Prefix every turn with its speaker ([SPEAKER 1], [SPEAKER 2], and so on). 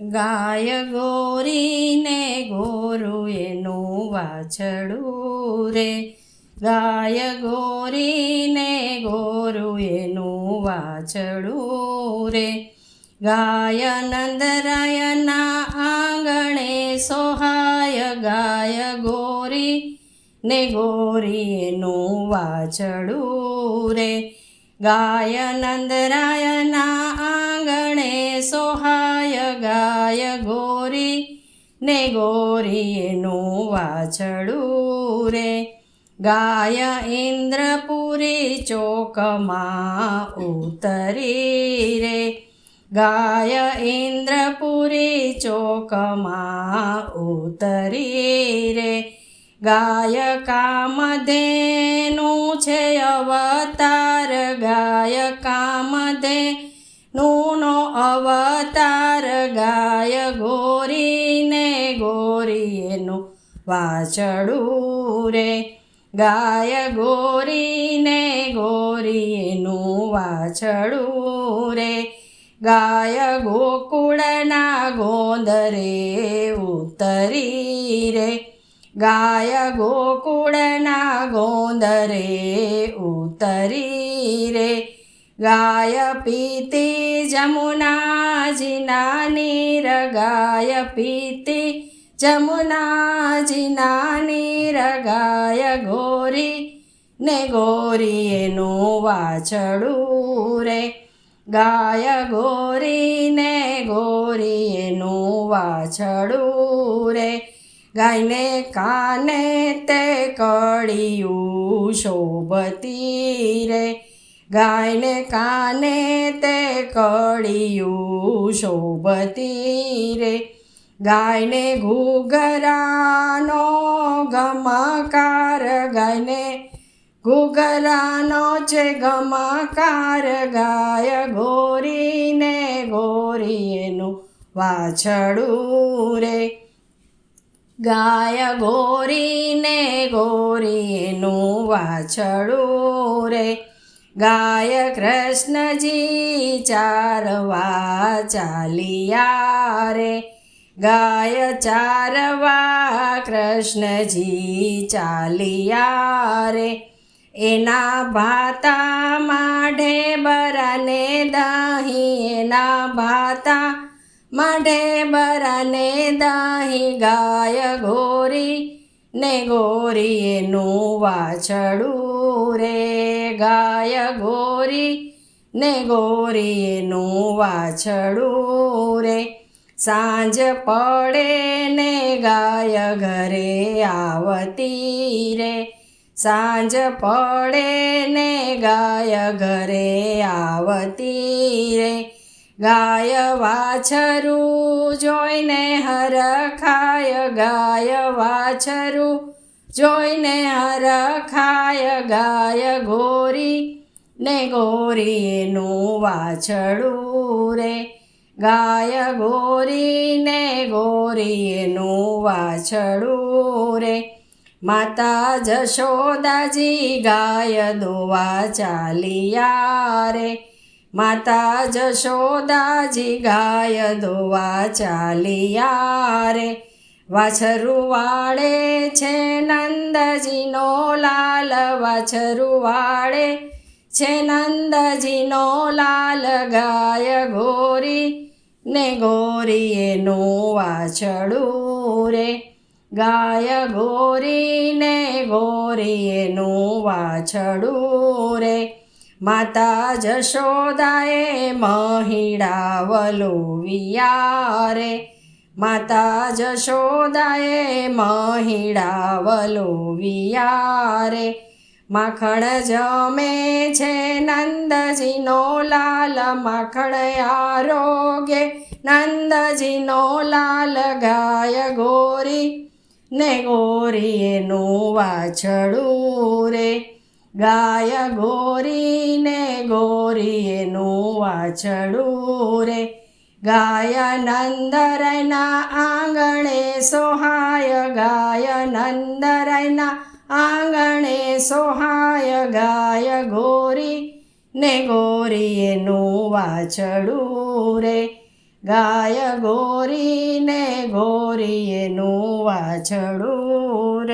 [SPEAKER 1] ગાય ગોરીને ગોરું એનું વાછડું રે. ગાય ગોરીને ગોરું એનું વાછડું રે. ગાય નંદરાયના આંગણે સોહાય ગાય ગોરી ને ગોરી એનું વાછડું રે. ગાય નંદરાયના ગાય ગોરી, ને ગોરી એનું વાછડું રે. ગાય ઇન્દ્રપુરી ચોકમાં ઉતરી રે. ગાય ઇન્દ્રપુરી ચોકમાં ઉતરી રે. ગાય કામધેનું છે અવતાર, ગાય કામધેનું નો અવતાર ગાય ગોરીને ગોરી એનું વાછડું રે. ગાય ગોરીને ગોરી એનું વાછડું રે. ગાય ગોકુળના ગોંદરે ઉતરી રે. ગાય ગોકુળના ગોંદરે ઉતરી રે. ગાય પીતી જમુનાજીના નીર ગાય પીતી જમુનાજીના નીર ગાય ગોરી ને ગોરી એનું વાછડું રે. ગાય ગોરી ને ગોરી એનું વાછડું રે. ગાયને કાને તે કળિયું શોભતી રે. ગાયને કાને તે કળિયું શોભતી રે. ગાયને ઘૂઘરાનો ગમકાર ગાયને ઘૂઘરાનો છે ગમકાર ગાય ગોરીને ગોરીનું વાછડું રે. ગાય ગોરીને ગોરીનું વાછડું રે. ગાય કૃષ્ણજી ચારવા ચાલિયા રે. ગાય ચારવા કૃષ્ણજી ચાલિયા રે. એના ભાતા માઢે બરાને દહીં, એના ભાતા માઢે બરાને દાહી. ગાય ગોરી ને ગોરી એનું વાછડું રે. ગાય ગોરી, ને ગોરીનું વાછડું રે. સાંજ પડે ને ગાય ઘરે આવતી રે. સાંજ પડે ને ગાય ઘરે આવતી રે. ગાય વાછરું જોઈને હરખાય, ગાય વાછરું જોઈને હરખાય ગાય ગોરી, ને ગોરી એનું વાછડું રે. ગાય ગોરી, ને ગોરી એનું વાછડું રે. માતા જશોદાજી ગાય દોવા ચાલિયા રે. માતા જશોદાજી ગાય દોવા ચાલિયા રે. વાછરું વાળે છે નંદજીનો લાલ વાછરું વાળે છે નંદજીનો લાલ ગાય ગોરી ને ગોરી એનું વાછડું રે ગાય ગોરી ને ગોરી એનું વાછડું રે માતા જશોદાએ મહિડાવલો વિયારે માતા જશોદાએ મહિડાવલો વિયારે. માખણ જમે છે નંદજીનો લાલ, માખણ આરોગે. નંદજીનો લાલ ગાય ગોરી, ને ગોરી એનું વાછડું રે. ગાય ગોરી, ને ગોરી વાછડું રે. ગાય નંદરાયના આંગણે સોહાય ગાય નંદરાયના આંગણે સોહાય ગાય ગોરી ને ગોરી એનું વાછડું રે. ગાય ગોરીને ગોરીએનું વાછડું